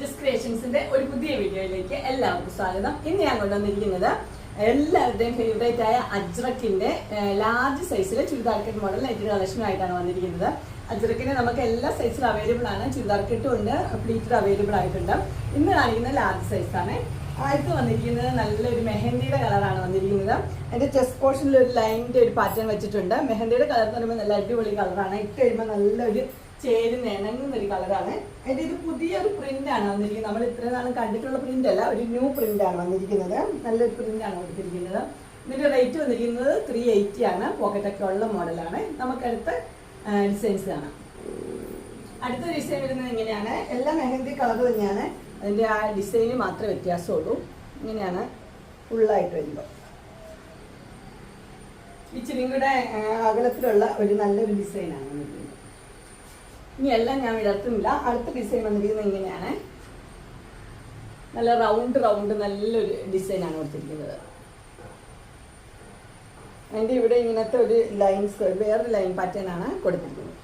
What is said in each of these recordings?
Just ക്രിയേഷൻസിന്റെ ഒരു പുതിയ വീഡിയോയിലേക്ക് എല്ലാവർക്കും സ്വാഗതം. ഇന്ന് ഞാൻ കൊണ്ടുവന്നിരിക്കുന്നത് എല്ലാവരുടെയും ഫേവറേറ്റ് ആയ അജ്രക്കിന്റെ ലാർജ് സൈസിലെ ചുരിദാർ കെട്ട് മോഡൽ നൈറ്റ് കളക്ഷനുമായിട്ടാണ് വന്നിരിക്കുന്നത്. അജ്രക്കിന് നമുക്ക് എല്ലാ സൈസിലും അവൈലബിൾ ആണ്. ചുരിദാർ കെട്ടും ഉണ്ട് പ്ലീറ്റഡ് അവൈലബിൾ ആയിട്ടുണ്ട്. ഇന്ന് കാണിക്കുന്ന ലാർജ് സൈസ് ആണ്. ആദ്യത്ത് വന്നിരിക്കുന്നത് നല്ലൊരു മെഹന്തിയുടെ കളറാണ് വന്നിരിക്കുന്നത്. അതിന്റെ ചെസ്റ്റ് പോർഷനിൽ ഒരു ലൈനിന്റെ ഒരു പാറ്റേൺ വെച്ചിട്ടുണ്ട്. മെഹന്തിയുടെ കളർ എന്ന് പറയുമ്പോൾ നല്ല അടിപൊളി കളറാണ് ഇട്ട് കഴിയുമ്പോൾ നല്ലൊരു ചേരുന്ന ഇണങ്ങുന്ന ഒരു കളറാണ്. അതിന്റെ ഇത് പുതിയൊരു പ്രിന്റ് ആണ് വന്നിരിക്കുന്നത്. നമ്മൾ ഇത്രയും നാളും കണ്ടിട്ടുള്ള പ്രിന്റ് അല്ല ഒരു ന്യൂ പ്രിന്റ് ആണ് വന്നിരിക്കുന്നത്. നല്ലൊരു പ്രിന്റ് ആണ് കൊടുത്തിരിക്കുന്നത്. ഇതിന്റെ റേറ്റ് വന്നിരിക്കുന്നത് ത്രീ എയ്റ്റി ആണ്. പോക്കറ്റൊക്കെ ഉള്ള മോഡലാണ്. നമുക്കടുത്ത ഡിസൈൻസ് കാണാം. അടുത്ത ഡിസൈൻ വരുന്നത് ഇങ്ങനെയാണ്. എല്ലാം മെഹന്തി കളർ തന്നെയാണ്. അതിന്റെ ആ ഡിസൈന് മാത്രമേ വ്യത്യാസമുള്ളൂ. ഇങ്ങനെയാണ് ഫുള്ളായിട്ട് വരുമ്പോൾ ഈ കൂടെ അകലത്തിലുള്ള ഒരു നല്ലൊരു ഡിസൈനാണ് വന്നിരിക്കുന്നത്. ഇനി എല്ലാം ഞാൻ വിടർത്തുന്നില്ല. അടുത്ത ഡിസൈൻ വന്നിരിക്കുന്നത് ഇങ്ങനെയാണ്. നല്ല റൗണ്ട് റൗണ്ട് നല്ലൊരു ഡിസൈനാണ് കൊടുത്തിരിക്കുന്നത്. അതിന്റെ ഇവിടെ ഇങ്ങനത്തെ ഒരു ലൈൻസ് വേറൊരു ലൈൻ പാറ്റേൺ ആണ് കൊടുത്തിരിക്കുന്നത്.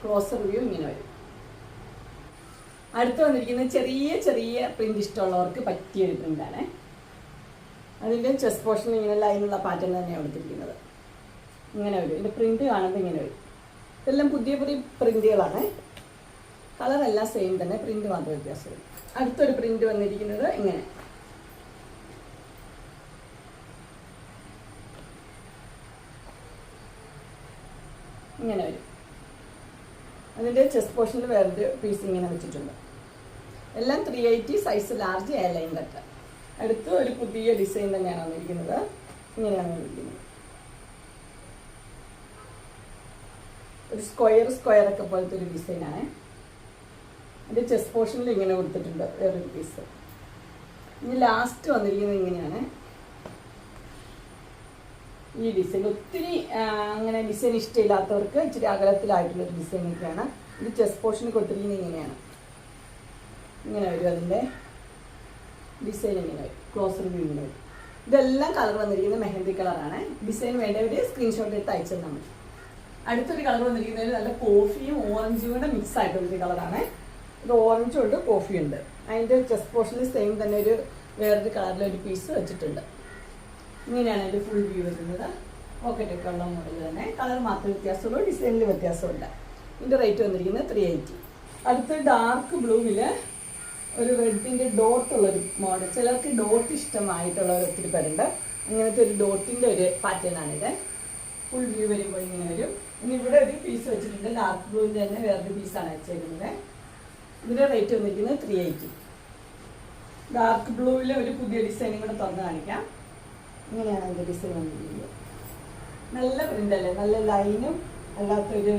ക്രോസർ വ്യൂ ഇങ്ങനെ വരും. അടുത്ത് വന്നിരിക്കുന്നത് ചെറിയ ചെറിയ പ്രിന്റ് ഇഷ്ടമുള്ളവർക്ക് പറ്റിയ ഒരു പ്രിന്റാണ് അതിന്റെ ചെസ്റ്റ് പോർഷൻ ഇങ്ങനെ ലൈനുള്ള പാറ്റേൺ തന്നെയാണ് കൊടുത്തിരിക്കുന്നത്. ഇങ്ങനെ വരും. ഇതിന്റെ പ്രിന്റ് കാണുമ്പോൾ ഇങ്ങനെ വരും. ഇതെല്ലാം പുതിയ പുതിയ പ്രിന്റുകളാണ്. കളറെല്ലാം സെയിം തന്നെ. പ്രിന്റ് മാത്രം വ്യത്യാസമുള്ളൂ അടുത്തൊരു പ്രിന്റ് വന്നിരിക്കുന്നത് ഇങ്ങനെ. ഇങ്ങനെ വരും. അതിന്റെ ചെസ്റ്റ് പോർഷനിൽ വേറൊരു പീസ് ഇങ്ങനെ വെച്ചിട്ടുണ്ട്. എല്ലാം three eighty size large A line cut അടുത്ത് ഒരു പുതിയ ഡിസൈൻ തന്നെയാണ് വന്നിരിക്കുന്നത്. ഇങ്ങനെയാണ് വന്നിരിക്കുന്നത്. ഒരു സ്ക്വയർ സ്ക്വയർ ഒക്കെ പോലത്തെ ഒരു ഡിസൈനാണ് എന്റെ ചെസ്റ്റ് പോർഷനിൽ ഇങ്ങനെ കൊടുത്തിട്ടുണ്ട് വേറൊരു പീസ് ഇനി ലാസ്റ്റ് വന്നിരിക്കുന്നത് ഇങ്ങനെയാണ്. ഈ ഡിസൈൻ ഒത്തിരി അങ്ങനെ ഡിസൈൻ ഇഷ്ടമില്ലാത്തവർക്ക് ഇച്ചിരി അകലത്തിലായിട്ടുള്ള ഒരു ഡിസൈൻ ഒക്കെയാണ്. ഇത് ചെസ്റ്റ് പോർഷനിൽ കൊടുത്തിരിക്കുന്നത് ഇങ്ങനെയാണ്. ഇങ്ങനെ വരും അതിന്റെ ഡിസൈൻ ഇങ്ങനെ വരും. ക്ലോസർ വ്യൂ ഇങ്ങനെ വരും. ഇതെല്ലാം കളർ വന്നിരിക്കുന്നത് മെഹന്തി കളറാണ് ഡിസൈൻ വേണ്ടവർ സ്ക്രീൻഷോട്ട് എടുത്ത് അയച്ചു തന്നാൽ മതി. അടുത്തൊരു കളർ വന്നിരിക്കുന്നത് നല്ല കോഫിയും ഓറഞ്ചും കൂടെ മിക്സ് ആയിട്ടുള്ള ഒരു കളറാണ്. ഇത് ഓറഞ്ചും ഉണ്ട് കോഫിയും ഉണ്ട്. അതിന്റെ ചെസ്റ്റ് പോർഷനിൽ സെയിം തന്നെ ഒരു വേറൊരു കളറിൽ ഒരു പീസ് വെച്ചിട്ടുണ്ട്. ഇങ്ങനെയാണ് അതിന്റെ ഫുൾ വ്യൂ വരുന്നത്. പോക്കറ്റ് ഒക്കെ ഉള്ള മോഡൽ തന്നെ. കളർ മാത്രമേ വ്യത്യാസമുള്ളൂ ഡിസൈനിൽ വ്യത്യാസമുണ്ട് ഇതിന്റെ റേറ്റ് വന്നിരിക്കുന്നത് ത്രീ എയ്റ്റി അടുത്ത് ഡാർക്ക് ബ്ലൂവിൽ ഒരു റെഡിന്റെ ഡോട്ടുള്ളൊരു മോഡൽ ചിലർക്ക് ഡോട്ട് ഇഷ്ടമായിട്ടുള്ളവർ ഒത്തിരി പേരുണ്ട്. അങ്ങനത്തെ ഒരു ഡോട്ടിന്റെ ഒരു പാറ്റേൺ ആണിത്. ഫുൾ വ്യൂ വരുമ്പോൾ ഇങ്ങനെ വരും. ഇനി ഇവിടെ ഒരു പീസ് വെച്ചിട്ടുണ്ട്. ഡാർക്ക് ബ്ലൂവിന്റെ തന്നെ വേറൊരു പീസാണ് വെച്ചേക്കുന്നത്. ഇതിന്റെ റേറ്റ് വന്നിരിക്കുന്നത് ത്രീ എയ്റ്റി ഡാർക്ക് ബ്ലൂവിൽ ഒരു പുതിയ ഡിസൈനും കൂടെ തുറന്ന് കാണിക്കാം. ഇങ്ങനെയാണ് അതിന്റെ ഡിസൈൻ വന്നിരിക്കുന്നത്. നല്ല പ്രിന്റല്ലേ നല്ല ലൈനും അല്ലാത്തൊരു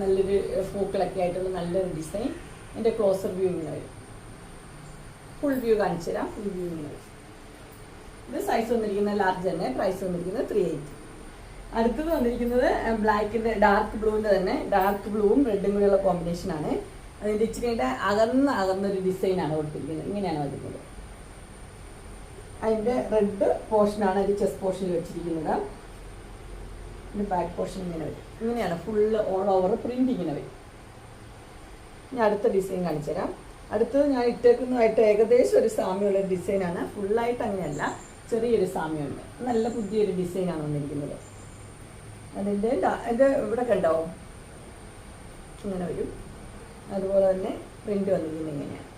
നല്ലൊരു പൂക്കളൊക്കെ ആയിട്ടുള്ള നല്ലൊരു ഡിസൈൻ എന്റെ ക്ലോസർ വ്യൂ ഇങ്ങനെ വരും. ഫുൾ വ്യൂ കാണിച്ചു തരാം ഫുൾ വ്യൂ ഇങ്ങനെ വരും. ഇത് സൈസ് വന്നിരിക്കുന്നത് ലാർജ് തന്നെ. പ്രൈസ് വന്നിരിക്കുന്നത് ത്രീ എയ്റ്റി അടുത്തത് വന്നിരിക്കുന്നത് ബ്ലാക്കിന്റെ ഡാർക്ക് ബ്ലൂവിന്റെ തന്നെ. ഡാർക്ക് ബ്ലൂവും റെഡും കൂടെയുള്ള കോമ്പിനേഷൻ ആണ്. ഇച്ചിരി അകർന്ന ഒരു അകന്നൊരു ആണ് കൊടുത്തിരിക്കുന്നത്. ഇങ്ങനെയാണ് വരുന്നത് അതിന്റെ റെഡ് പോർഷൻ ആണ് അതിന്റെ ചെസ്റ്റ് പോർഷനിൽ വെച്ചിരിക്കുന്നത്. ബാക്ക് പോർഷൻ ഇങ്ങനെ വരും. ഇങ്ങനെയാണ് ഫുള്ള് ഓൾ ഓവർ പ്രിന്റ് ഇങ്ങനെ വരും. ഞാൻ അടുത്ത ഡിസൈൻ കാണിച്ചു തരാം. അടുത്തത് ഞാൻ ഇട്ടേക്കുന്നതായിട്ട് ഏകദേശം ഒരു സാമ്യമുള്ള ഡിസൈനാണ് ഫുള്ളായിട്ട് അങ്ങനെയല്ല. ചെറിയൊരു സാമ്യമുണ്ട്. നല്ല പുതിയൊരു ഡിസൈനാണ് വന്നിരിക്കുന്നത്. അതിന്റെ ഇത് ഇവിടെ കണ്ടോ? ഇങ്ങനെ വരും. അതുപോലെ തന്നെ പ്രിന്റ് വന്നിരിക്കുന്നത് ഇങ്ങനെയാണ്.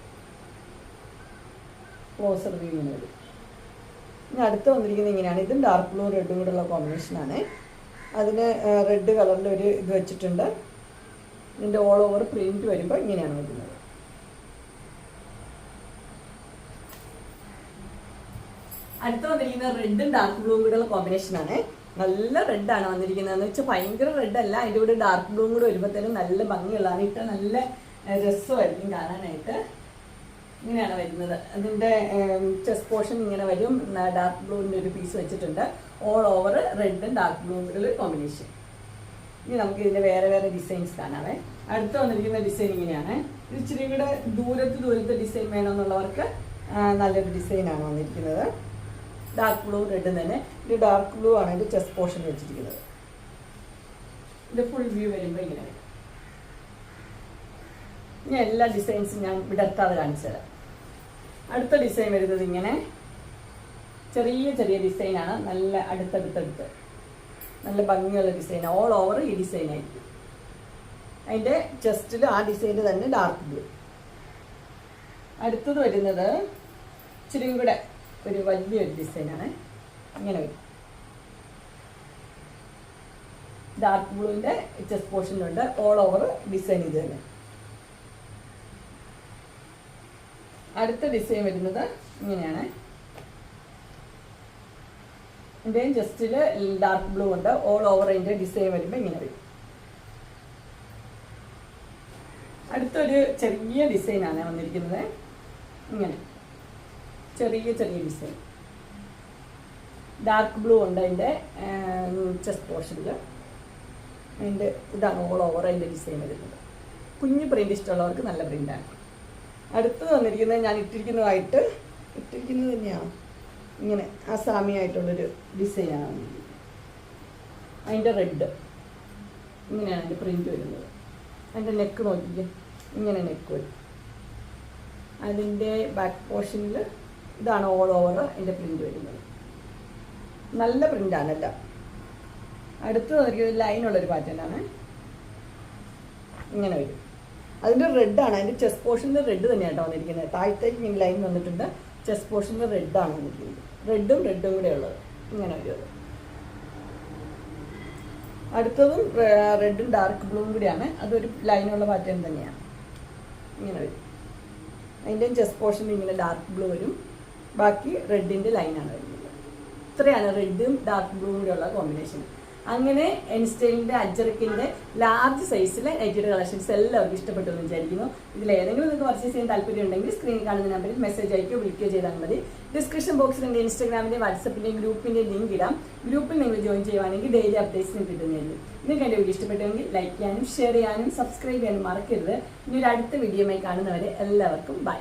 ക്ലോസർ വ്യൂ ഇങ്ങനെ വരും. ഇനി അടുത്ത് വന്നിരിക്കുന്നത് ഇങ്ങനെയാണ്. ഇതും ഡാർക്ക് ബ്ലൂ റെഡും കൂടെ ഉള്ള കോമ്പിനേഷനാണ് അതിന് റെഡ് കളറിന്റെ ഒരു ഇത് വെച്ചിട്ടുണ്ട്. ഇതിന്റെ ഓൾ ഓവർ പ്രിന്റ് വരുമ്പോൾ ഇങ്ങനെയാണ് വരുന്നത്. അടുത്ത് വന്നിരിക്കുന്നത് റെഡും ഡാർക്ക് ബ്ലൂ ബ്ലൂവും കൂടെയുള്ള കോമ്പിനേഷനാണ് നല്ല റെഡാണ് വന്നിരിക്കുന്നത്. എന്ന് വെച്ചാൽ ഭയങ്കര റെഡ് അല്ല. അതിന്റെ കൂടെ ഡാർക്ക് ബ്ലൂ കൂടെ വരുമ്പോഴത്തേനും നല്ല ഭംഗിയുള്ളതാണ് ഇട്ട നല്ല രസമായിരിക്കും കാണാനായിട്ട്. ഇങ്ങനെയാണ് വരുന്നത്. അതിന്റെ ചെസ്റ്റ് പോർഷൻ ഇങ്ങനെ വരും. ഡാർക്ക് ബ്ലൂവിന്റെ ഒരു പീസ് വെച്ചിട്ടുണ്ട്. ഓൾ ഓവർ റെഡും ഡാർക്ക് ബ്ലൂവും കൂടെ കോമ്പിനേഷൻ ഇനി നമുക്ക് ഇതിന്റെ വേറെ വേറെ ഡിസൈൻസ് കാണാവേ. അടുത്ത് വന്നിരിക്കുന്ന ഡിസൈൻ ഇങ്ങനെയാണ്. ഇച്ചിരി കൂടെ ദൂരത്ത് ദൂരത്ത് ഡിസൈൻ വേണമെന്നുള്ളവർക്ക് നല്ലൊരു ഡിസൈനാണ് വന്നിരിക്കുന്നത്. ഡാർക്ക് ബ്ലൂ റെഡും തന്നെ ഇത് ഡാർക്ക് ബ്ലൂ ആണ് ഇതിന്റെ ചെസ്റ്റ് പോർഷൻ വെച്ചിരിക്കുന്നത്. ഇത് ഫുൾ വ്യൂ വരുമ്പോൾ ഇങ്ങനെ വരും. ഇനി എല്ലാ ഡിസൈൻസും ഞാൻ വിടർത്താതെ കാണിച്ചു തരാം. അടുത്ത ഡിസൈൻ വരുന്നത് ഇങ്ങനെ ചെറിയ ചെറിയ ഡിസൈനാണ് നല്ല അടുത്തടുത്തടുത്ത്. നല്ല ഭംഗിയുള്ള ഡിസൈൻ ഓൾ ഓവർ ഈ ഡിസൈൻ ആയിരിക്കും. അതിന്റെ ചെസ്റ്റിൽ ആ ഡിസൈനിൽ തന്നെ ഡാർക്ക് ബ്ലൂ അടുത്തത് വരുന്നത് ഇച്ചിരിയും കൂടെ ഒരു വലിയൊരു ഡിസൈനാണ്. ഇങ്ങനെ വരും. ഡാർക്ക് ബ്ലൂവിന്റെ ചെസ്റ്റ് പോർഷനിലുണ്ട്. ഓൾ ഓവർ ഡിസൈൻ ഇത് തന്നെ. അടുത്ത ഡിസൈൻ വരുന്നത് ഇങ്ങനെയാണ്. ഇതിന്റെയും ജസ്റ്റിൽ ഡാർക്ക് ബ്ലൂ ഉണ്ട്. ഓൾ ഓവർ അതിന്റെ ഡിസൈൻ വരുമ്പോൾ ഇങ്ങനെ വരും. അടുത്തൊരു ചെറിയ ഡിസൈനാണ് വന്നിരിക്കുന്നത്. ഇങ്ങനെ. ചെറിയ ചെറിയ ഡിസൈൻ ഡാർക്ക് ബ്ലൂ ഉണ്ട് അതിന്റെ ചെസ്റ്റ് പോർഷനിൽ അതിന്റെ ഇതാണ് ഓൾ ഓവർ അതിന്റെ ഡിസൈൻ വരുന്നത്. കുഞ്ഞു പ്രിന്റ് ഇഷ്ടമുള്ളവർക്ക് നല്ല പ്രിന്റാണ് അടുത്ത് വന്നിരിക്കുന്നത് ഞാൻ ഇട്ടിരിക്കുന്നതായിട്ട് ഇട്ടിരിക്കുന്നത് തന്നെയാണ് ഇങ്ങനെ അസാമിയായിട്ടുള്ളൊരു ഡിസൈനാണ് അതിന്റെ റെഡ് ഇങ്ങനെയാണ് അതിന്റെ പ്രിന്റ് വരുന്നത്. അതിന്റെ നെക്ക് നോക്കിക്കേ. ഇങ്ങനെ നെക്ക് വരും. അതിന്റെ ബാക്ക് പോർഷനിൽ ഇതാണ് ഓൾ ഓവർ എന്റെ പ്രിന്റ് വരുന്നത്. നല്ല പ്രിന്റാണ് എല്ലാം അടുത്ത് നോക്കിയത് ലൈനുള്ളൊരു പാറ്റേണാണ് ഇങ്ങനെ വരും. അതിന്റെ റെഡാണ് അതിന്റെ ചെസ്റ്റ് പോർഷനിൽ റെഡ് തന്നെയാണ് കേട്ടോ വന്നിരിക്കുന്നത്. താഴത്തേക്ക് ഇങ്ങനെ ലൈൻ വന്നിട്ടുണ്ട്. ചെസ്റ്റ് പോർഷനിൽ റെഡാണ് വന്നിരിക്കുന്നത്. റെഡും റെഡും കൂടെ ഉള്ളത്. ഇങ്ങനെ വരും അടുത്തതും റെഡും ഡാർക്ക് ബ്ലൂവും കൂടിയാണ്. അതൊരു ലൈനുള്ള പാറ്റേൺ തന്നെയാണ് ഇങ്ങനെ വരും. അതിന്റെയും ചെസ്റ്റ് പോർഷനിൽ ഇങ്ങനെ ഡാർക്ക് ബ്ലൂ വരും. ബാക്കി റെഡിന്റെ ലൈനാണ് വരുന്നത്. ഇത്രയാണ് റെഡും ഡാർക്ക് ബ്ലൂ ഉള്ള കോമ്പിനേഷൻ. അങ്ങനെ എൻസ്റ്റൈലിന്റെ അജറക്കിന്റെ ലാർജ് സൈസിലെ നൈറ്റിയുടെ കളക്ഷൻസ് എല്ലാവർക്കും ഇഷ്ടപ്പെട്ടു എന്ന് വിചാരിക്കുന്നു. ഇതിൽ ഏതെങ്കിലും നിങ്ങൾക്ക് പർച്ചേസ് ചെയ്യാൻ താല്പര്യം ഉണ്ടെങ്കിൽ സ്ക്രീനിൽ കാണുന്ന നമ്പറിൽ മെസ്സേജ് അയക്കുകയോ വിളിക്കുകയോ ചെയ്താൽ മതി. ഡിസ്ക്രിപ്ഷൻ ബോക്സിൽ എന്റെ ഇൻസ്റ്റാഗ്രാമിന്റെ വാട്സപ്പിന്റെയും ഗ്രൂപ്പിന്റെ ലിങ്ക് ഇടാം. ഗ്രൂപ്പിൽ നിങ്ങൾ ജോയിൻ ചെയ്യുവാണെങ്കിൽ ഡെയിലി അപ്ഡേറ്റ്സ് കിട്ടുന്നതായിരിക്കും. നിങ്ങൾക്ക് എന്റെ വീഡിയോ ഇഷ്ടപ്പെട്ടെങ്കിൽ ലൈക്ക് ചെയ്യാനും ഷെയർ ചെയ്യാനും സബ്സ്ക്രൈബ് ചെയ്യാനും മറക്കരുത്. ഇനി ഒരു അടുത്ത വീഡിയോയുമായി കാണുന്നവരെ എല്ലാവർക്കും ബൈ